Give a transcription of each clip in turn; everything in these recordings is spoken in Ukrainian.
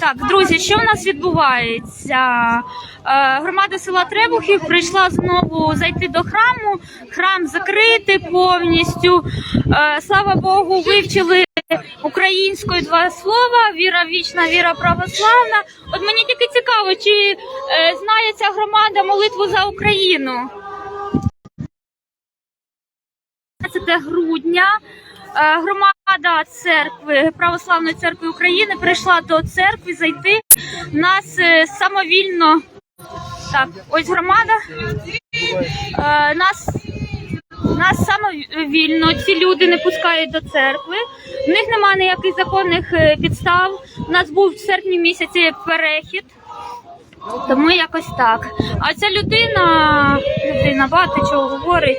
Так, друзі, що в нас відбувається? Е, Громада села Требухів прийшла знову зайти до храму. Храм закритий повністю. Е, Слава Богу, вивчили українською два слова: віра вічна, віра православна. От мені тільки цікаво, чи е, знає ця громада молитву за Україну. 15 грудня е, громада церкви Православної церкви України прийшла до церкви зайти. Нас е, самовільно так, ось громада. Е, Нас нас самовільно ці люди не пускають до церкви. В них немає ніяких законних підстав. У нас був в серпні місяці перехід. Тому якось так. А ця людина, людина багато чого говорить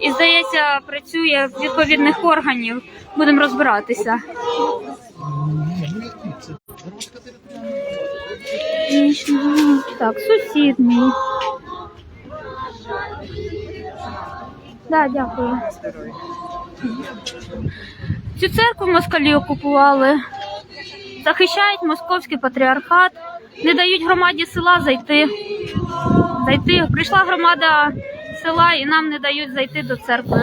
і, здається, працює в відповідних органів. Будемо розбиратися. Так, сусід мій. Да, дякую. Цю церкву москалі окупували. Захищають московський патріархат, не дають громаді села зайти. Зайти. Прийшла громада села і нам не дають зайти до церкви.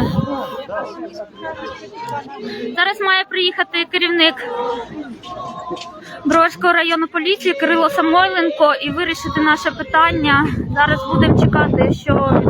Зараз має приїхати керівник Броварського району поліції Кирило Самойленко і вирішити наше питання. Зараз будемо чекати, що